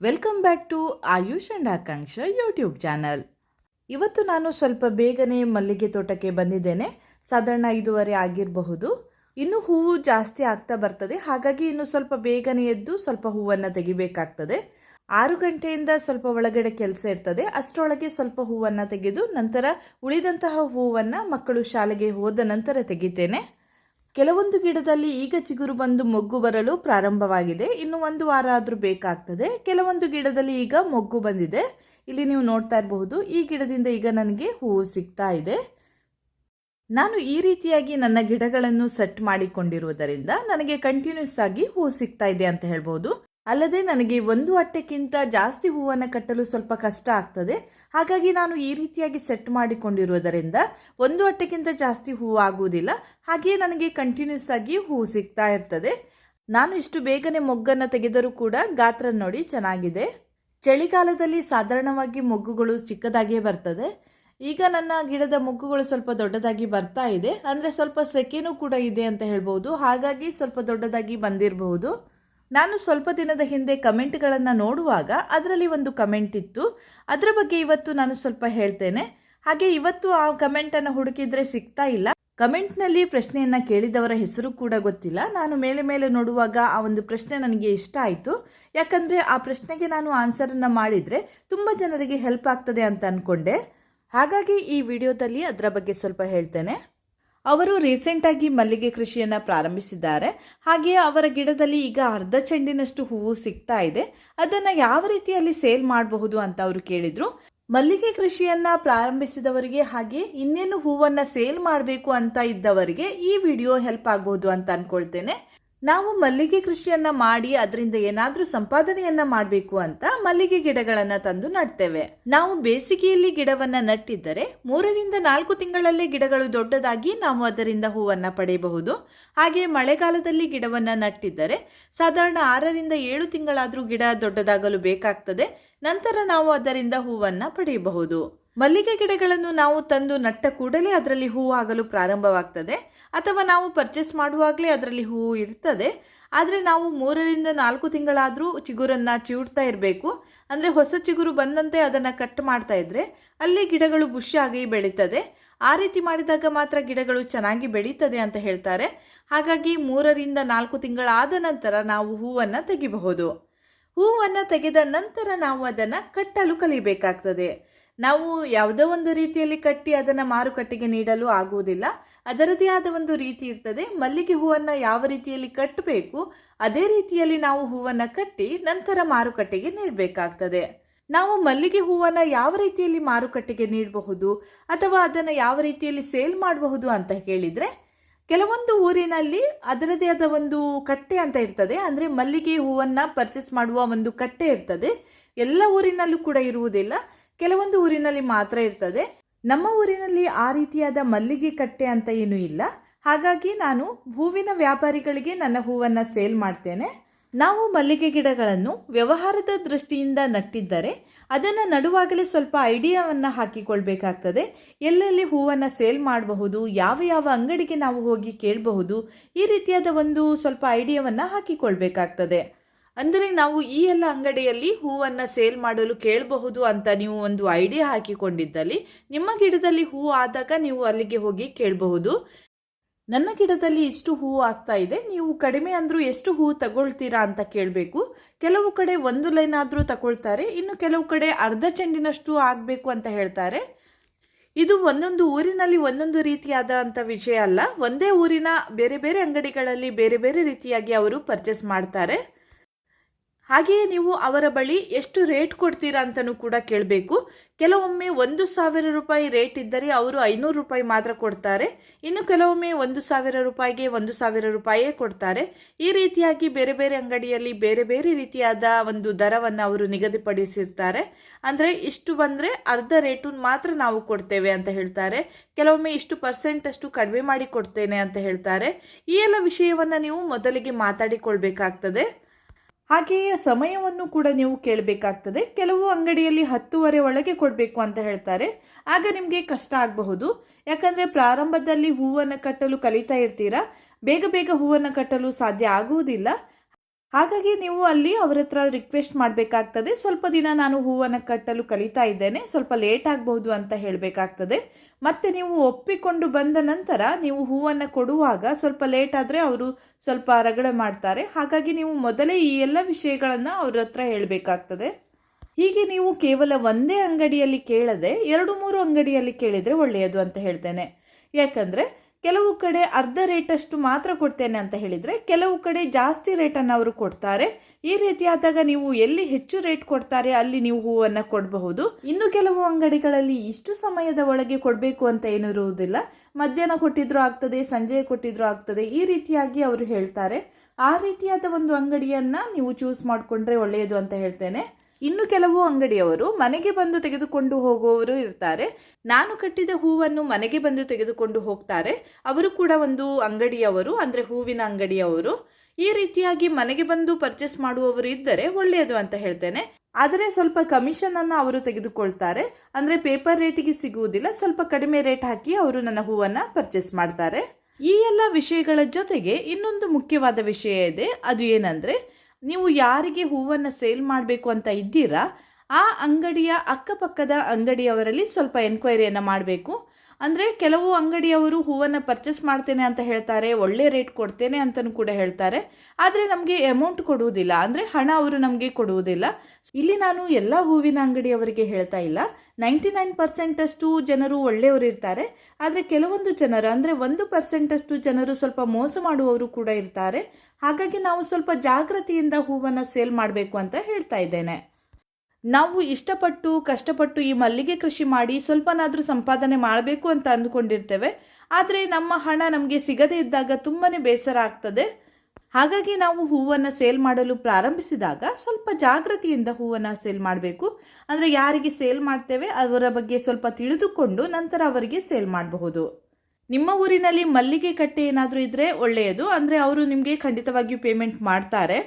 Welcome back to Ayush and Akanksha YouTube channel. ಇವತ್ತು ನಾನು ಸ್ವಲ್ಪ ಬೇಗನೆ ಮಲ್ಲಿಗೆ ತೋಟಕ್ಕೆ ಬಂದಿದ್ದೇನೆ. ಸಾಧಾರಣ ಐದೂವರೆ ಆಗಿರಬಹುದು. ಇನ್ನು ಹೂವು ಜಾಸ್ತಿ ಆಗ್ತಾ ಬರ್ತದೆ. ಹಾಗಾಗಿ ಇನ್ನು ಸ್ವಲ್ಪ ಬೇಗನೆ ಎದ್ದು ಸ್ವಲ್ಪ ಹೂವನ್ನು ತೆಗಿಬೇಕಾಗ್ತದೆ. ಆರು ಗಂಟೆಯಿಂದ ಸ್ವಲ್ಪ ಒಳಗಡೆ ಕೆಲಸ ಇರ್ತದೆ. ಅಷ್ಟರೊಳಗೆ ಸ್ವಲ್ಪ ಹೂವನ್ನು ತೆಗೆದು ನಂತರ ಉಳಿದಂತಹ ಹೂವನ್ನು ಮಕ್ಕಳು ಶಾಲೆಗೆ ಹೋದ ನಂತರ ತೆಗಿತೇನೆ. ಕೆಲವೊಂದು ಗಿಡದಲ್ಲಿ ಈಗ ಚಿಗುರು ಬಂದು ಮೊಗ್ಗು ಬರಲು ಪ್ರಾರಂಭವಾಗಿದೆ. ಇನ್ನು ಒಂದು ವಾರ ಆದರೂ ಬೇಕಾಗ್ತದೆ. ಕೆಲವೊಂದು ಗಿಡದಲ್ಲಿ ಈಗ ಮೊಗ್ಗು ಬಂದಿದೆ. ಇಲ್ಲಿ ನೀವು ನೋಡ್ತಾ ಇರಬಹುದು, ಈ ಗಿಡದಿಂದ ಈಗ ನನಗೆ ಹೂವು ಸಿಗ್ತಾ ಇದೆ. ನಾನು ಈ ರೀತಿಯಾಗಿ ನನ್ನ ಗಿಡಗಳನ್ನು ಸೆಟ್ ಮಾಡಿಕೊಂಡಿರುವುದರಿಂದ ನನಗೆ ಕಂಟಿನ್ಯೂಸ್ ಆಗಿ ಹೂವು ಸಿಗ್ತಾ ಇದೆ ಅಂತ ಹೇಳ್ಬೋದು ಅಲ್ಲದೆ ನನಗೆ ಒಂದು ಅಟ್ಟೆಕ್ಕಿಂತ ಜಾಸ್ತಿ ಹೂವನ್ನು ಕಟ್ಟಲು ಸ್ವಲ್ಪ ಕಷ್ಟ ಆಗ್ತದೆ. ಹಾಗಾಗಿ ನಾನು ಈ ರೀತಿಯಾಗಿ ಸೆಟ್ ಮಾಡಿಕೊಂಡಿರುವುದರಿಂದ ಒಂದು ಅಟ್ಟೆಕ್ಕಿಂತ ಜಾಸ್ತಿ ಹೂವು ಆಗುವುದಿಲ್ಲ. ಹಾಗೆಯೇ ನನಗೆ ಕಂಟಿನ್ಯೂಸ್ ಆಗಿ ಹೂವು ಸಿಗ್ತಾ ಇರ್ತದೆ. ನಾನು ಇಷ್ಟು ಬೇಗನೆ ಮೊಗ್ಗನ್ನು ತೆಗೆದರೂ ಕೂಡ ಗಾತ್ರ ನೋಡಿ ಚೆನ್ನಾಗಿದೆ. ಚಳಿಗಾಲದಲ್ಲಿ ಸಾಧಾರಣವಾಗಿ ಮೊಗ್ಗುಗಳು ಚಿಕ್ಕದಾಗಿಯೇ ಬರ್ತದೆ. ಈಗ ನನ್ನ ಗಿಡದ ಮೊಗ್ಗುಗಳು ಸ್ವಲ್ಪ ದೊಡ್ಡದಾಗಿ ಬರ್ತಾ ಇದೆ. ಅಂದರೆ ಸ್ವಲ್ಪ ಸೆಕೆನೂ ಕೂಡ ಇದೆ ಅಂತ ಹೇಳ್ಬೋದು. ಹಾಗಾಗಿ ಸ್ವಲ್ಪ ದೊಡ್ಡದಾಗಿ ಬಂದಿರಬಹುದು. ನಾನು ಸ್ವಲ್ಪ ದಿನದ ಹಿಂದೆ ಕಮೆಂಟ್ಗಳನ್ನು ನೋಡುವಾಗ ಅದರಲ್ಲಿ ಒಂದು ಕಮೆಂಟ್ ಇತ್ತು. ಅದರ ಬಗ್ಗೆ ಇವತ್ತು ನಾನು ಸ್ವಲ್ಪ ಹೇಳ್ತೇನೆ. ಹಾಗೆ ಇವತ್ತು ಆ ಕಮೆಂಟನ್ನು ಹುಡುಕಿದ್ರೆ ಸಿಗ್ತಾ ಇಲ್ಲ. ಕಮೆಂಟ್ನಲ್ಲಿ ಪ್ರಶ್ನೆಯನ್ನು ಕೇಳಿದವರ ಹೆಸರು ಕೂಡ ಗೊತ್ತಿಲ್ಲ. ನಾನು ಮೇಲೆ ಮೇಲೆ ನೋಡುವಾಗ ಆ ಒಂದು ಪ್ರಶ್ನೆ ನನಗೆ ಇಷ್ಟ ಆಯಿತು. ಯಾಕಂದರೆ ಆ ಪ್ರಶ್ನೆಗೆ ನಾನು ಆನ್ಸರನ್ನು ಮಾಡಿದರೆ ತುಂಬ ಜನರಿಗೆ ಹೆಲ್ಪ್ ಆಗ್ತದೆ ಅಂತ ಅಂದ್ಕೊಂಡೆ ಹಾಗಾಗಿ ಈ ವಿಡಿಯೋದಲ್ಲಿ ಅದರ ಬಗ್ಗೆ ಸ್ವಲ್ಪ ಹೇಳ್ತೇನೆ. ಅವರು ರೀಸೆಂಟಾಗಿ ಮಲ್ಲಿಗೆ ಕೃಷಿಯನ್ನು ಪ್ರಾರಂಭಿಸಿದ್ದಾರೆ. ಹಾಗೆಯೇ ಅವರ ಗಿಡದಲ್ಲಿ ಈಗ ಅರ್ಧ ಚೆಂಡಿನಷ್ಟು ಹೂವು ಸಿಗ್ತಾ ಇದೆ. ಅದನ್ನು ಯಾವ ರೀತಿಯಲ್ಲಿ ಸೇಲ್ ಮಾಡಬಹುದು ಅಂತ ಅವರು ಕೇಳಿದರು. ಮಲ್ಲಿಗೆ ಕೃಷಿಯನ್ನ ಪ್ರಾರಂಭಿಸಿದವರಿಗೆ ಹಾಗೆ ಇನ್ನೇನು ಹೂವನ್ನು ಸೇಲ್ ಮಾಡಬೇಕು ಅಂತ ಇದ್ದವರಿಗೆ ಈ ವಿಡಿಯೋ ಹೆಲ್ಪ್ ಆಗಬಹುದು ಅಂತ ಅನ್ಕೊಳ್ತೇನೆ. ನಾವು ಮಲ್ಲಿಗೆ ಕೃಷಿಯನ್ನ ಮಾಡಿ ಅದರಿಂದ ಏನಾದರೂ ಸಂಪಾದನೆಯನ್ನ ಮಾಡಬೇಕು ಅಂತ ಮಲ್ಲಿಗೆ ಗಿಡಗಳನ್ನ ತಂದು ನಡ್ತೇವೆ. ನಾವು ಬೇಸಿಗೆಯಲ್ಲಿ ಗಿಡವನ್ನ ನಟ್ಟಿದ್ದರೆ ಮೂರರಿಂದ ನಾಲ್ಕು ತಿಂಗಳಲ್ಲೇ ಗಿಡಗಳು ದೊಡ್ಡದಾಗಿ ನಾವು ಅದರಿಂದ ಹೂವನ್ನ ಪಡೆಯಬಹುದು. ಹಾಗೆ ಮಳೆಗಾಲದಲ್ಲಿ ಗಿಡವನ್ನ ನಟ್ಟಿದ್ದರೆ ಸಾಧಾರಣ ಆರರಿಂದ ಏಳು ತಿಂಗಳಾದರೂ ಗಿಡ ದೊಡ್ಡದಾಗಲು ಬೇಕಾಗ್ತದೆ. ನಂತರ ನಾವು ಅದರಿಂದ ಹೂವನ್ನ ಪಡೆಯಬಹುದು. ಮಲ್ಲಿಗೆ ಗಿಡಗಳನ್ನು ನಾವು ತಂದು ನಟ್ಟ ಕೂಡಲೇ ಅದರಲ್ಲಿ ಹೂವು ಆಗಲು ಪ್ರಾರಂಭವಾಗ್ತದೆ. ಅಥವಾ ನಾವು ಪರ್ಚೇಸ್ ಮಾಡುವಾಗಲೇ ಅದರಲ್ಲಿ ಹೂವು ಇರ್ತದೆ. ಆದರೆ ನಾವು ಮೂರರಿಂದ ನಾಲ್ಕು ತಿಂಗಳಾದರೂ ಚಿಗುರನ್ನು ಚಿವುಡ್ತಾ ಇರಬೇಕು. ಅಂದರೆ ಹೊಸ ಚಿಗುರು ಬಂದಂತೆ ಅದನ್ನು ಕಟ್ ಮಾಡ್ತಾ ಇದ್ರೆ ಅಲ್ಲಿ ಗಿಡಗಳು ಬುಷಿಯಾಗಿ ಬೆಳೀತದೆ. ಆ ರೀತಿ ಮಾಡಿದಾಗ ಮಾತ್ರ ಗಿಡಗಳು ಚೆನ್ನಾಗಿ ಬೆಳೀತದೆ ಅಂತ ಹೇಳ್ತಾರೆ. ಹಾಗಾಗಿ ಮೂರರಿಂದ ನಾಲ್ಕು ತಿಂಗಳಾದ ನಂತರ ನಾವು ಹೂವನ್ನು ತೆಗಿಬಹುದು. ಹೂವನ್ನು ತೆಗೆದ ನಂತರ ನಾವು ಅದನ್ನು ಕಟ್ಟಲು ಕಲಿಬೇಕಾಗ್ತದೆ. ನಾವು ಯಾವುದೋ ಒಂದು ರೀತಿಯಲ್ಲಿ ಕಟ್ಟಿ ಅದನ್ನು ಮಾರುಕಟ್ಟೆಗೆ ನೀಡಲು ಆಗುವುದಿಲ್ಲ. ಅದರದೇ ಆದ ಒಂದು ರೀತಿ ಇರ್ತದೆ. ಮಲ್ಲಿಗೆ ಹೂವನ್ನು ಯಾವ ರೀತಿಯಲ್ಲಿ ಕಟ್ಟಬೇಕು, ಅದೇ ರೀತಿಯಲ್ಲಿ ನಾವು ಹೂವನ್ನು ಕಟ್ಟಿ ನಂತರ ಮಾರುಕಟ್ಟೆಗೆ ನೀಡಬೇಕಾಗ್ತದೆ. ನಾವು ಮಲ್ಲಿಗೆ ಹೂವನ್ನು ಯಾವ ರೀತಿಯಲ್ಲಿ ಮಾರುಕಟ್ಟೆಗೆ ನೀಡಬಹುದು ಅಥವಾ ಅದನ್ನು ಯಾವ ರೀತಿಯಲ್ಲಿ ಸೇಲ್ ಮಾಡಬಹುದು ಅಂತ ಹೇಳಿದರೆ ಕೆಲವೊಂದು ಊರಿನಲ್ಲಿ ಅದರದೇ ಆದ ಒಂದು ಕಟ್ಟೆ ಅಂತ ಇರ್ತದೆ. ಅಂದರೆ ಮಲ್ಲಿಗೆ ಹೂವನ್ನು ಪರ್ಚೇಸ್ ಮಾಡುವ ಒಂದು ಕಟ್ಟೆ ಇರ್ತದೆ. ಎಲ್ಲ ಊರಿನಲ್ಲೂ ಕೂಡ ಇರುವುದಿಲ್ಲ. ಕೆಲವೊಂದು ಊರಿನಲ್ಲಿ ಮಾತ್ರ ಇರ್ತದೆ. ನಮ್ಮ ಊರಿನಲ್ಲಿ ಆ ರೀತಿಯಾದ ಮಲ್ಲಿಗೆ ಕಟ್ಟೆ ಅಂತ ಏನೂ ಇಲ್ಲ. ಹಾಗಾಗಿ ನಾನು ಹೂವಿನ ವ್ಯಾಪಾರಿಗಳಿಗೆ ನನ್ನ ಹೂವನ್ನು ಸೇಲ್ ಮಾಡ್ತೇನೆ. ನಾವು ಮಲ್ಲಿಗೆ ಗಿಡಗಳನ್ನು ವ್ಯವಹಾರದ ದೃಷ್ಟಿಯಿಂದ ನಟ್ಟಿದ್ದರೆ ಅದನ್ನು ನಡುವಾಗಲೇ ಸ್ವಲ್ಪ ಐಡಿಯಾವನ್ನು ಹಾಕಿಕೊಳ್ಬೇಕಾಗ್ತದೆ. ಎಲ್ಲೆಲ್ಲಿ ಹೂವನ್ನು ಸೇಲ್ ಮಾಡಬಹುದು, ಯಾವ ಯಾವ ಅಂಗಡಿಗೆ ನಾವು ಹೋಗಿ ಕೇಳಬಹುದು, ಈ ರೀತಿಯಾದ ಒಂದು ಸ್ವಲ್ಪ ಐಡಿಯಾವನ್ನು ಹಾಕಿಕೊಳ್ಬೇಕಾಗ್ತದೆ. ಅಂದರೆ ನಾವು ಈ ಎಲ್ಲ ಅಂಗಡಿಯಲ್ಲಿ ಹೂವನ್ನು ಸೇಲ್ ಮಾಡಲು ಕೇಳಬಹುದು ಅಂತ ನೀವು ಒಂದು ಐಡಿಯಾ ಹಾಕಿಕೊಂಡಿದ್ದಲ್ಲಿ, ನಿಮ್ಮ ಗಿಡದಲ್ಲಿ ಹೂವು ಆದಾಗ ನೀವು ಅಲ್ಲಿಗೆ ಹೋಗಿ ಕೇಳಬಹುದು. ನನ್ನ ಗಿಡದಲ್ಲಿ ಇಷ್ಟು ಹೂವು ಆಗ್ತಾ ಇದೆ, ನೀವು ಕಡಿಮೆ ಅಂದರೂ ಎಷ್ಟು ಹೂವು ತಗೊಳ್ತೀರಾ ಅಂತ ಕೇಳಬೇಕು. ಕೆಲವು ಕಡೆ ಒಂದು ಲೈನ್ ಆದರೂ ತಗೊಳ್ತಾರೆ, ಇನ್ನು ಕೆಲವು ಕಡೆ ಅರ್ಧ ಚೆಂಡಿನಷ್ಟು ಆಗಬೇಕು ಅಂತ ಹೇಳ್ತಾರೆ. ಇದು ಒಂದೊಂದು ಊರಿನಲ್ಲಿ ಒಂದೊಂದು ರೀತಿಯಾದಂಥ ವಿಷಯ ಅಲ್ಲ, ಒಂದೇ ಊರಿನ ಬೇರೆ ಬೇರೆ ಅಂಗಡಿಗಳಲ್ಲಿ ಬೇರೆ ಬೇರೆ ರೀತಿಯಾಗಿ ಅವರು ಪರ್ಚೇಸ್ ಮಾಡ್ತಾರೆ. ಹಾಗೆಯೇ ನೀವು ಅವರ ಬಳಿ ಎಷ್ಟು ರೇಟ್ ಕೊಡ್ತೀರಾ ಅಂತಲೂ ಕೂಡ ಕೇಳಬೇಕು. ಕೆಲವೊಮ್ಮೆ ಒಂದು ಸಾವಿರ ರೂಪಾಯಿ ರೇಟ್ ಇದ್ದರೆ ಅವರು ಐನೂರು ರೂಪಾಯಿ ಮಾತ್ರ ಕೊಡ್ತಾರೆ. ಇನ್ನು ಕೆಲವೊಮ್ಮೆ ಒಂದು ಸಾವಿರ ರೂಪಾಯಿಗೆ ಒಂದು ಸಾವಿರ ರೂಪಾಯೇ ಕೊಡ್ತಾರೆ. ಈ ರೀತಿಯಾಗಿ ಬೇರೆ ಬೇರೆ ಅಂಗಡಿಯಲ್ಲಿ ಬೇರೆ ಬೇರೆ ರೀತಿಯಾದ ಒಂದು ದರವನ್ನು ಅವರು ನಿಗದಿಪಡಿಸಿರ್ತಾರೆ. ಅಂದರೆ ಇಷ್ಟು ಬಂದರೆ ಅರ್ಧ ರೇಟು ಮಾತ್ರ ನಾವು ಕೊಡ್ತೇವೆ ಅಂತ ಹೇಳ್ತಾರೆ. ಕೆಲವೊಮ್ಮೆ ಇಷ್ಟು ಪರ್ಸೆಂಟ್ ಅಷ್ಟು ಕಡಿಮೆ ಮಾಡಿ ಕೊಡ್ತೇನೆ ಅಂತ ಹೇಳ್ತಾರೆ. ಈ ಎಲ್ಲ ವಿಷಯವನ್ನು ನೀವು ಮೊದಲಿಗೆ ಮಾತಾಡಿಕೊಳ್ಬೇಕಾಗ್ತದೆ. ಹಾಗೆಯೇ ಸಮಯವನ್ನು ಕೂಡ ನೀವು ಕೇಳಬೇಕಾಗ್ತದೆ. ಕೆಲವು ಅಂಗಡಿಯಲ್ಲಿ ಹತ್ತುವರೆ ಒಳಗೆ ಕೊಡಬೇಕು ಅಂತ ಹೇಳ್ತಾರೆ. ಆಗ ನಿಮಗೆ ಕಷ್ಟ ಆಗಬಹುದು. ಯಾಕಂದರೆ ಪ್ರಾರಂಭದಲ್ಲಿ ಹೂವನ್ನು ಕಟ್ಟಲು ಕಲಿತಾ ಇರ್ತೀರಾ? ಬೇಗ ಬೇಗ ಹೂವನ್ನು ಕಟ್ಟಲು ಸಾಧ್ಯ ಆಗುವುದಿಲ್ಲ. ಹಾಗಾಗಿ ನೀವು ಅಲ್ಲಿ ಅವರ ಹತ್ರ ರಿಕ್ವೆಸ್ಟ್ ಮಾಡಬೇಕಾಗ್ತದೆ. ಸ್ವಲ್ಪ ದಿನ ನಾನು ಹೂವನ್ನು ಕಟ್ಟಲು ಕಲಿತಾ ಇದ್ದೇನೆ. ಸ್ವಲ್ಪ ಲೇಟ್ ಆಗಬಹುದು ಅಂತ ಹೇಳಬೇಕಾಗ್ತದೆ. ಮತ್ತೆ ನೀವು ಒಪ್ಪಿಕೊಂಡು ಬಂದ ನಂತರ ನೀವು ಹೂವನ್ನು ಕೊಡುವಾಗ ಸ್ವಲ್ಪ ಲೇಟ್ ಆದರೆ ಅವರು ಸ್ವಲ್ಪ ರಗಳೆ ಮಾಡ್ತಾರೆ. ಹಾಗಾಗಿ ನೀವು ಮೊದಲೇ ಈ ಎಲ್ಲ ವಿಷಯಗಳನ್ನು ಅವ್ರ ಹತ್ರ ಹೇಳಬೇಕಾಗ್ತದೆ. ಹೀಗೆ ನೀವು ಕೇವಲ ಒಂದೇ ಅಂಗಡಿಯಲ್ಲಿ ಕೇಳದೆ ಎರಡು ಮೂರು ಅಂಗಡಿಯಲ್ಲಿ ಕೇಳಿದರೆ ಒಳ್ಳೆಯದು ಅಂತ ಹೇಳ್ತೇನೆ. ಯಾಕಂದರೆ ಕೆಲವು ಕಡೆ ಅರ್ಧ ರೇಟಷ್ಟು ಮಾತ್ರ ಕೊಡ್ತೇನೆ ಅಂತ ಹೇಳಿದರೆ, ಕೆಲವು ಕಡೆ ಜಾಸ್ತಿ ರೇಟನ್ನು ಅವರು ಕೊಡ್ತಾರೆ. ಈ ರೀತಿಯಾದಾಗ ನೀವು ಎಲ್ಲಿ ಹೆಚ್ಚು ರೇಟ್ ಕೊಡ್ತಾರೆ ಅಲ್ಲಿ ನೀವು ಹೂವನ್ನು ಕೊಡಬಹುದು. ಇನ್ನು ಕೆಲವು ಅಂಗಡಿಗಳಲ್ಲಿ ಇಷ್ಟು ಸಮಯದ ಒಳಗೆ ಕೊಡಬೇಕು ಅಂತ ಏನಿರುವುದಿಲ್ಲ. ಮಧ್ಯಾಹ್ನ ಕೊಟ್ಟಿದ್ರು ಆಗ್ತದೆ, ಸಂಜೆ ಕೊಟ್ಟಿದ್ರು ಆಗ್ತದೆ, ಈ ರೀತಿಯಾಗಿ ಅವರು ಹೇಳ್ತಾರೆ. ಆ ರೀತಿಯಾದ ಒಂದು ಅಂಗಡಿಯನ್ನು ನೀವು ಚೂಸ್ ಮಾಡಿಕೊಂಡ್ರೆ ಒಳ್ಳೆಯದು ಅಂತ ಹೇಳ್ತೇನೆ. ಇನ್ನು ಕೆಲವು ಅಂಗಡಿಯವರು ಮನೆಗೆ ಬಂದು ತೆಗೆದುಕೊಂಡು ಹೋಗುವವರು ಇರ್ತಾರೆ. ನಾನು ಕಟ್ಟಿದ ಹೂವನ್ನು ಮನೆಗೆ ಬಂದು ತೆಗೆದುಕೊಂಡು ಹೋಗ್ತಾರೆ. ಅವರು ಕೂಡ ಒಂದು ಅಂಗಡಿಯವರು, ಅಂದರೆ ಹೂವಿನ ಅಂಗಡಿಯವರು. ಈ ರೀತಿಯಾಗಿ ಮನೆಗೆ ಬಂದು ಪರ್ಚೇಸ್ ಮಾಡುವವರು ಇದ್ದರೆ ಒಳ್ಳೆಯದು ಅಂತ ಹೇಳ್ತೇನೆ. ಆದರೆ ಸ್ವಲ್ಪ ಕಮಿಷನ್ ಅನ್ನು ಅವರು ತೆಗೆದುಕೊಳ್ತಾರೆ. ಅಂದರೆ ಪೇಪರ್ ರೇಟಿಗೆ ಸಿಗುವುದಿಲ್ಲ. ಸ್ವಲ್ಪ ಕಡಿಮೆ ರೇಟ್ ಹಾಕಿ ಅವರು ನನ್ನ ಹೂವನ್ನು ಪರ್ಚೇಸ್ ಮಾಡ್ತಾರೆ. ಈ ಎಲ್ಲ ವಿಷಯಗಳ ಜೊತೆಗೆ ಇನ್ನೊಂದು ಮುಖ್ಯವಾದ ವಿಷಯ ಇದೆ. ಅದು ಏನಂದರೆ ನೀವು ಯಾರಿಗೆ ಹೂವನ್ನು ಸೇಲ್ ಮಾಡಬೇಕು ಅಂತ ಇದ್ದೀರಾ ಆ ಅಂಗಡಿಯ ಅಕ್ಕಪಕ್ಕದ ಅಂಗಡಿಯವರಲ್ಲಿ ಸ್ವಲ್ಪ ಎನ್ಕ್ವೈರಿಯನ್ನು ಮಾಡಬೇಕು. ಅಂದರೆ ಕೆಲವು ಅಂಗಡಿಯವರು ಹೂವನ್ನು ಪರ್ಚೇಸ್ ಮಾಡ್ತೇನೆ ಅಂತ ಹೇಳ್ತಾರೆ, ಒಳ್ಳೆ ರೇಟ್ ಕೊಡ್ತೇನೆ ಅಂತಲೂ ಕೂಡ ಹೇಳ್ತಾರೆ. ಆದರೆ ನಮಗೆ ಅಮೌಂಟ್ ಕೊಡುವುದಿಲ್ಲ. ಅಂದರೆ ಹಣ ಅವರು ನಮಗೆ ಕೊಡುವುದಿಲ್ಲ. ಇಲ್ಲಿ ನಾನು ಎಲ್ಲ ಹೂವಿನ ಅಂಗಡಿಯವರಿಗೆ ಹೇಳ್ತಾ ಇಲ್ಲ. ನೈಂಟಿ ನೈನ್ ಪರ್ಸೆಂಟಷ್ಟು ಜನರು ಒಳ್ಳೆಯವರು ಇರ್ತಾರೆ. ಆದರೆ ಕೆಲವೊಂದು ಜನರು, ಅಂದರೆ ಒಂದು ಪರ್ಸೆಂಟಷ್ಟು ಜನರು ಸ್ವಲ್ಪ ಮೋಸ ಮಾಡುವವರು ಕೂಡ ಇರ್ತಾರೆ. ಹಾಗಾಗಿ ನಾವು ಸ್ವಲ್ಪ ಜಾಗೃತಿಯಿಂದ ಹೂವನ್ನು ಸೇಲ್ ಮಾಡಬೇಕು ಅಂತ ಹೇಳ್ತಾ ಇದ್ದೇನೆ. ನಾವು ಇಷ್ಟಪಟ್ಟು, ಕಷ್ಟಪಟ್ಟು ಈ ಮಲ್ಲಿಗೆ ಕೃಷಿ ಮಾಡಿ ಸ್ವಲ್ಪನಾದರೂ ಸಂಪಾದನೆ ಮಾಡಬೇಕು ಅಂತ ಅಂದ್ಕೊಂಡಿರ್ತೇವೆ. ಆದರೆ ನಮ್ಮ ಹಣ ನಮಗೆ ಸಿಗದೇ ಇದ್ದಾಗ ತುಂಬಾ ಬೇಸರ ಆಗ್ತದೆ. ಹಾಗಾಗಿ ನಾವು ಹೂವನ್ನು ಸೇಲ್ ಮಾಡಲು ಪ್ರಾರಂಭಿಸಿದಾಗ ಸ್ವಲ್ಪ ಜಾಗೃತಿಯಿಂದ ಹೂವನ್ನು ಸೇಲ್ ಮಾಡಬೇಕು. ಅಂದರೆ ಯಾರಿಗೆ ಸೇಲ್ ಮಾಡ್ತೇವೆ, ಅವರ ಬಗ್ಗೆ ಸ್ವಲ್ಪ ತಿಳಿದುಕೊಂಡು ನಂತರ ಅವರಿಗೆ ಸೇಲ್ ಮಾಡಬಹುದು. ನಿಮ್ಮ ಊರಿನಲ್ಲಿ ಮಲ್ಲಿಗೆ ಕಟ್ಟೆ ಏನಾದರೂ ಇದ್ದರೆ ಒಳ್ಳೆಯದು. ಅಂದರೆ ಅವರು ನಿಮಗೆ ಖಂಡಿತವಾಗಿಯೂ ಪೇಮೆಂಟ್ ಮಾಡ್ತಾರೆ.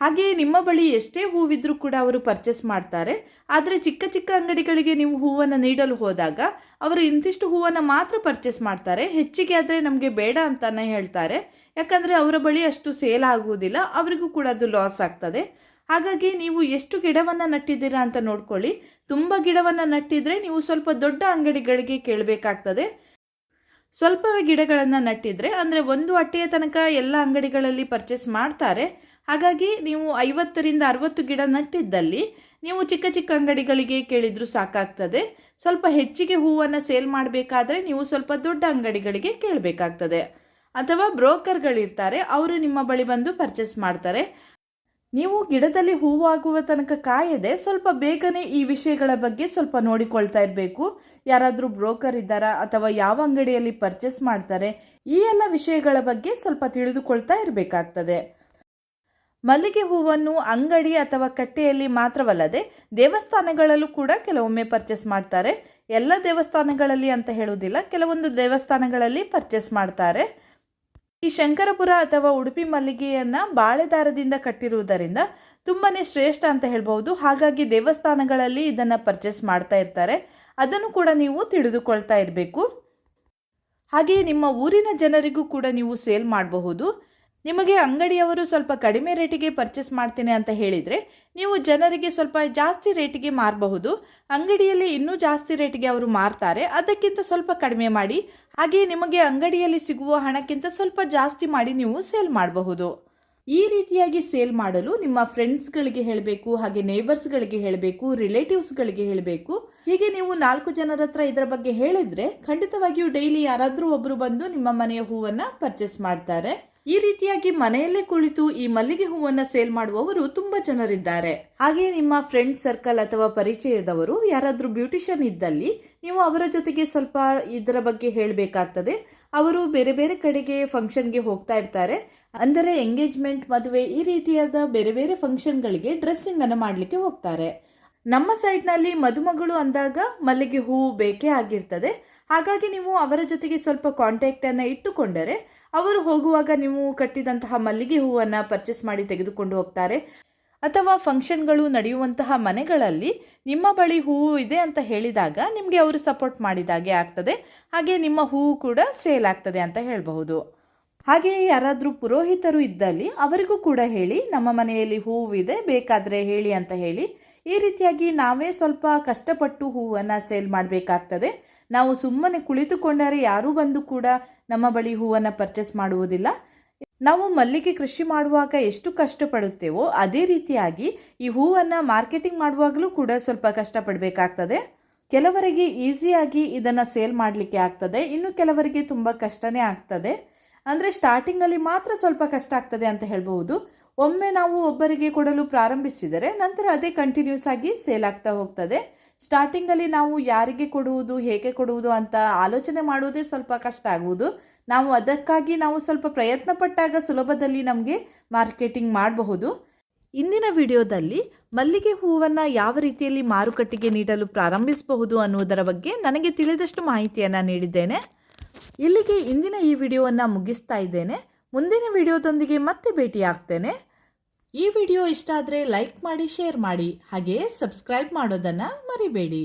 ಹಾಗೆಯೇ ನಿಮ್ಮ ಬಳಿ ಎಷ್ಟೇ ಹೂವಿದ್ರೂ ಕೂಡ ಅವರು ಪರ್ಚೇಸ್ ಮಾಡ್ತಾರೆ. ಆದರೆ ಚಿಕ್ಕ ಚಿಕ್ಕ ಅಂಗಡಿಗಳಿಗೆ ನೀವು ಹೂವನ್ನು ನೀಡಲು ಹೋದಾಗ ಅವರು ಇಂತಿಷ್ಟು ಹೂವನ್ನು ಮಾತ್ರ ಪರ್ಚೇಸ್ ಮಾಡ್ತಾರೆ. ಹೆಚ್ಚಿಗೆ ಆದರೆ ನಮಗೆ ಬೇಡ ಅಂತಾನೆ ಹೇಳ್ತಾರೆ. ಯಾಕಂದರೆ ಅವರ ಬಳಿ ಅಷ್ಟು ಸೇಲ್ ಆಗುವುದಿಲ್ಲ, ಅವರಿಗೂ ಕೂಡ ಅದು ಲಾಸ್ ಆಗ್ತದೆ. ಹಾಗಾಗಿ ನೀವು ಎಷ್ಟು ಗಿಡವನ್ನು ನಟ್ಟಿದ್ದೀರಾ ಅಂತ ನೋಡ್ಕೊಳ್ಳಿ. ತುಂಬ ಗಿಡವನ್ನು ನಟ್ಟಿದರೆ ನೀವು ಸ್ವಲ್ಪ ದೊಡ್ಡ ಅಂಗಡಿಗಳಿಗೆ ಕೇಳಬೇಕಾಗ್ತದೆ. ಸ್ವಲ್ಪವೇ ಗಿಡಗಳನ್ನು ನಟ್ಟಿದರೆ, ಅಂದರೆ ಒಂದು ಅಟ್ಟೆಯ ತನಕ ಎಲ್ಲ ಅಂಗಡಿಗಳಲ್ಲಿ ಪರ್ಚೇಸ್ ಮಾಡ್ತಾರೆ. ಹಾಗಾಗಿ ನೀವು ಐವತ್ತರಿಂದ ಅರವತ್ತು ಗಿಡ ನಟ್ಟಿದ್ದಲ್ಲಿ ನೀವು ಚಿಕ್ಕ ಚಿಕ್ಕ ಅಂಗಡಿಗಳಿಗೆ ಕೇಳಿದರೂ ಸಾಕಾಗ್ತದೆ. ಸ್ವಲ್ಪ ಹೆಚ್ಚಿಗೆ ಹೂವನ್ನು ಸೇಲ್ ಮಾಡಬೇಕಾದ್ರೆ ನೀವು ಸ್ವಲ್ಪ ದೊಡ್ಡ ಅಂಗಡಿಗಳಿಗೆ ಕೇಳಬೇಕಾಗ್ತದೆ. ಅಥವಾ ಬ್ರೋಕರ್ಗಳಿರ್ತಾರೆ, ಅವರು ನಿಮ್ಮ ಬಳಿ ಬಂದು ಪರ್ಚೇಸ್ ಮಾಡ್ತಾರೆ. ನೀವು ಗಿಡದಲ್ಲಿ ಹೂವಾಗುವ ತನಕ ಕಾಯದೆ ಸ್ವಲ್ಪ ಬೇಗನೆ ಈ ವಿಷಯಗಳ ಬಗ್ಗೆ ಸ್ವಲ್ಪ ನೋಡಿಕೊಳ್ತಾ ಇರಬೇಕು. ಯಾರಾದರೂ ಬ್ರೋಕರ್ ಇದ್ದಾರಾ ಅಥವಾ ಯಾವ ಅಂಗಡಿಯಲ್ಲಿ ಪರ್ಚೇಸ್ ಮಾಡ್ತಾರೆ, ಈ ಎಲ್ಲ ವಿಷಯಗಳ ಬಗ್ಗೆ ಸ್ವಲ್ಪ ತಿಳಿದುಕೊಳ್ತಾ ಇರಬೇಕಾಗ್ತದೆ. ಮಲ್ಲಿಗೆ ಹೂವನ್ನು ಅಂಗಡಿ ಅಥವಾ ಕಟ್ಟೆಯಲ್ಲಿ ಮಾತ್ರವಲ್ಲದೆ ದೇವಸ್ಥಾನಗಳಲ್ಲೂ ಕೂಡ ಕೆಲವೊಮ್ಮೆ ಪರ್ಚೇಸ್ ಮಾಡ್ತಾರೆ. ಎಲ್ಲ ದೇವಸ್ಥಾನಗಳಲ್ಲಿ ಅಂತ ಹೇಳುವುದಿಲ್ಲ, ಕೆಲವೊಂದು ದೇವಸ್ಥಾನಗಳಲ್ಲಿ ಪರ್ಚೇಸ್ ಮಾಡ್ತಾರೆ. ಈ ಶಂಕರಪುರ ಅಥವಾ ಉಡುಪಿ ಮಲ್ಲಿಗೆಯನ್ನ ಬಾಳೆದಾರದಿಂದ ಕಟ್ಟಿರುವುದರಿಂದ ತುಂಬಾನೇ ಶ್ರೇಷ್ಠ ಅಂತ ಹೇಳ್ಬೋದು ಹಾಗಾಗಿ ದೇವಸ್ಥಾನಗಳಲ್ಲಿ ಇದನ್ನು ಪರ್ಚೇಸ್ ಮಾಡ್ತಾ ಇರ್ತಾರೆ. ಅದನ್ನು ಕೂಡ ನೀವು ತಿಳಿದುಕೊಳ್ತಾ ಇರಬೇಕು. ಹಾಗೆಯೇ ನಿಮ್ಮ ಊರಿನ ಜನರಿಗೂ ಕೂಡ ನೀವು ಸೇಲ್ ಮಾಡಬಹುದು. ನಿಮಗೆ ಅಂಗಡಿಯವರು ಸ್ವಲ್ಪ ಕಡಿಮೆ ರೇಟಿಗೆ ಪರ್ಚೇಸ್ ಮಾಡ್ತೇನೆ ಅಂತ ಹೇಳಿದರೆ ನೀವು ಜನರಿಗೆ ಸ್ವಲ್ಪ ಜಾಸ್ತಿ ರೇಟಿಗೆ ಮಾರಬಹುದು. ಅಂಗಡಿಯಲ್ಲಿ ಇನ್ನೂ ಜಾಸ್ತಿ ರೇಟಿಗೆ ಅವರು ಮಾರ್ತಾರೆ. ಅದಕ್ಕಿಂತ ಸ್ವಲ್ಪ ಕಡಿಮೆ ಮಾಡಿ. ಹಾಗೆಯೇ ನಿಮಗೆ ಅಂಗಡಿಯಲ್ಲಿ ಸಿಗುವ ಹಣಕ್ಕಿಂತ ಸ್ವಲ್ಪ ಜಾಸ್ತಿ ಮಾಡಿ ನೀವು ಸೇಲ್ ಮಾಡಬಹುದು. ಈ ರೀತಿಯಾಗಿ ಸೇಲ್ ಮಾಡಲು ನಿಮ್ಮ ಫ್ರೆಂಡ್ಸ್ಗಳಿಗೆ ಹೇಳಬೇಕು, ಹಾಗೆ ನೇಬರ್ಸ್ಗಳಿಗೆ ಹೇಳಬೇಕು ರಿಲೇಟಿವ್ಸ್ಗಳಿಗೆ ಹೇಳಬೇಕು. ಹೀಗೆ ನೀವು ನಾಲ್ಕು ಜನರ ಹತ್ರ ಇದರ ಬಗ್ಗೆ ಹೇಳಿದ್ರೆ ಖಂಡಿತವಾಗಿಯೂ ಡೈಲಿ ಯಾರಾದರೂ ಒಬ್ಬರು ಬಂದು ನಿಮ್ಮ ಮನೆಯ ಹೂವನ್ನು ಪರ್ಚೇಸ್ ಮಾಡ್ತಾರೆ. ಈ ರೀತಿಯಾಗಿ ಮನೆಯಲ್ಲೇ ಕುಳಿತು ಈ ಮಲ್ಲಿಗೆ ಹೂವನ್ನ ಸೇಲ್ ಮಾಡುವವರು ತುಂಬಾ ಜನರಿದ್ದಾರೆ. ಹಾಗೆ ನಿಮ್ಮ ಫ್ರೆಂಡ್ ಸರ್ಕಲ್ ಅಥವಾ ಪರಿಚಯದವರು ಯಾರಾದರೂ ಬ್ಯೂಟಿಷಿಯನ್ ಇದ್ದಲ್ಲಿ ನೀವು ಅವರ ಜೊತೆಗೆ ಸ್ವಲ್ಪ ಇದರ ಬಗ್ಗೆ ಹೇಳಬೇಕಾಗ್ತದೆ. ಅವರು ಬೇರೆ ಬೇರೆ ಕಡೆಗೆ ಫಂಕ್ಷನ್ಗೆ ಹೋಗ್ತಾ ಇರ್ತಾರೆ. ಅಂದರೆ ಎಂಗೇಜ್ಮೆಂಟ್ ಮದುವೆ ಈ ರೀತಿಯಾದ ಬೇರೆ ಬೇರೆ ಫಂಕ್ಷನ್ಗಳಿಗೆ ಡ್ರೆಸ್ಸಿಂಗ್ ಅನ್ನು ಮಾಡಲಿಕ್ಕೆ ಹೋಗ್ತಾರೆ. ನಮ್ಮ ಸೈಡ್ನಲ್ಲಿ ಮದುಮಗಳು ಅಂದಾಗ ಮಲ್ಲಿಗೆ ಹೂವು ಬೇಕೇ ಆಗಿರ್ತದೆ. ಹಾಗಾಗಿ ನೀವು ಅವರ ಜೊತೆಗೆ ಸ್ವಲ್ಪ ಕಾಂಟ್ಯಾಕ್ಟನ್ನು ಇಟ್ಟುಕೊಂಡರೆ ಅವರು ಹೋಗುವಾಗ ನೀವು ಕಟ್ಟಿದಂತಹ ಮಲ್ಲಿಗೆ ಹೂವನ್ನು ಪರ್ಚೇಸ್ ಮಾಡಿ ತೆಗೆದುಕೊಂಡು ಹೋಗ್ತಾರೆ. ಅಥವಾ ಫಂಕ್ಷನ್ಗಳು ನಡೆಯುವಂತಹ ಮನೆಗಳಲ್ಲಿ ನಿಮ್ಮ ಬಳಿ ಹೂವು ಇದೆ ಅಂತ ಹೇಳಿದಾಗ ನಿಮಗೆ ಅವರು ಸಪೋರ್ಟ್ ಮಾಡಿದಾಗೆ ಆಗ್ತದೆ. ಹಾಗೆ ನಿಮ್ಮ ಹೂವು ಕೂಡ ಸೇಲ್ ಆಗ್ತದೆ ಅಂತ ಹೇಳಬಹುದು. ಹಾಗೆಯೇ ಯಾರಾದರೂ ಪುರೋಹಿತರು ಇದ್ದಲ್ಲಿ ಅವರಿಗೂ ಕೂಡ ಹೇಳಿ, ನಮ್ಮ ಮನೆಯಲ್ಲಿ ಹೂವಿದೆ ಬೇಕಾದರೆ ಹೇಳಿ ಅಂತ ಹೇಳಿ, ಈ ರೀತಿಯಾಗಿ ನಾವೇ ಸ್ವಲ್ಪ ಕಷ್ಟಪಟ್ಟು ಹೂವನ್ನು ಸೇಲ್ ಮಾಡಬೇಕಾಗ್ತದೆ. ನಾವು ಸುಮ್ಮನೆ ಕುಳಿತುಕೊಂಡರೆ ಯಾರೂ ಬಂದು ಕೂಡ ನಮ್ಮ ಬಳಿ ಹೂವನ್ನು ಪರ್ಚೇಸ್ ಮಾಡುವುದಿಲ್ಲ. ನಾವು ಮಲ್ಲಿಗೆ ಕೃಷಿ ಮಾಡುವಾಗ ಎಷ್ಟು ಕಷ್ಟಪಡುತ್ತೇವೋ ಅದೇ ರೀತಿಯಾಗಿ ಈ ಹೂವನ್ನು ಮಾರ್ಕೆಟಿಂಗ್ ಮಾಡುವಾಗಲೂ ಕೂಡ ಸ್ವಲ್ಪ ಕಷ್ಟಪಡಬೇಕಾಗ್ತದೆ. ಕೆಲವರಿಗೆ ಈಸಿಯಾಗಿ ಇದನ್ನು ಸೇಲ್ ಮಾಡಲಿಕ್ಕೆ ಆಗ್ತದೆ. ಇನ್ನು ಕೆಲವರಿಗೆ ತುಂಬ ಕಷ್ಟನೇ ಆಗ್ತದೆ. ಅಂದರೆ ಸ್ಟಾರ್ಟಿಂಗಲ್ಲಿ ಮಾತ್ರ ಸ್ವಲ್ಪ ಕಷ್ಟ ಆಗ್ತದೆ ಅಂತ ಹೇಳ್ಬಹುದು. ಒಮ್ಮೆ ನಾವು ಒಬ್ಬರಿಗೆ ಕೊಡಲು ಪ್ರಾರಂಭಿಸಿದರೆ ನಂತರ ಅದೇ ಕಂಟಿನ್ಯೂಸ್ ಆಗಿ ಸೇಲ್ ಆಗ್ತಾ ಹೋಗ್ತದೆ. ಸ್ಟಾರ್ಟಿಂಗಲ್ಲಿ ನಾವು ಯಾರಿಗೆ ಕೊಡುವುದು, ಹೇಗೆ ಕೊಡುವುದು ಅಂತ ಆಲೋಚನೆ ಮಾಡುವುದೇ ಸ್ವಲ್ಪ ಕಷ್ಟ ಆಗುವುದು. ನಾವು ಅದಕ್ಕಾಗಿ ನಾವು ಸ್ವಲ್ಪ ಪ್ರಯತ್ನ ಪಟ್ಟಾಗ ಸುಲಭದಲ್ಲಿ ನಮಗೆ ಮಾರ್ಕೆಟಿಂಗ್ ಮಾಡಬಹುದು. ಇಂದಿನ ವಿಡಿಯೋದಲ್ಲಿ ಮಲ್ಲಿಗೆ ಹೂವನ್ನು ಯಾವ ರೀತಿಯಲ್ಲಿ ಮಾರುಕಟ್ಟೆಗೆ ನೀಡಲು ಪ್ರಾರಂಭಿಸಬಹುದು ಅನ್ನುವುದರ ಬಗ್ಗೆ ನನಗೆ ತಿಳಿದಷ್ಟು ಮಾಹಿತಿಯನ್ನು ನೀಡಿದ್ದೇನೆ. ಇಲ್ಲಿಗೆ ಇಂದಿನ ಈ ವಿಡಿಯೋವನ್ನು ಮುಗಿಸ್ತಾ ಇದ್ದೇನೆ. ಮುಂದಿನ ವಿಡಿಯೋದೊಂದಿಗೆ ಮತ್ತೆ ಭೇಟಿಯಾಗ್ತೇನೆ. ಈ ವಿಡಿಯೋ ಇಷ್ಟ ಆದರೆ ಲೈಕ್ ಮಾಡಿ, ಶೇರ್ ಮಾಡಿ, ಹಾಗೆಯೇ ಸಬ್ಸ್ಕ್ರೈಬ್ ಮಾಡೋದನ್ನು ಮರಿಬೇಡಿ.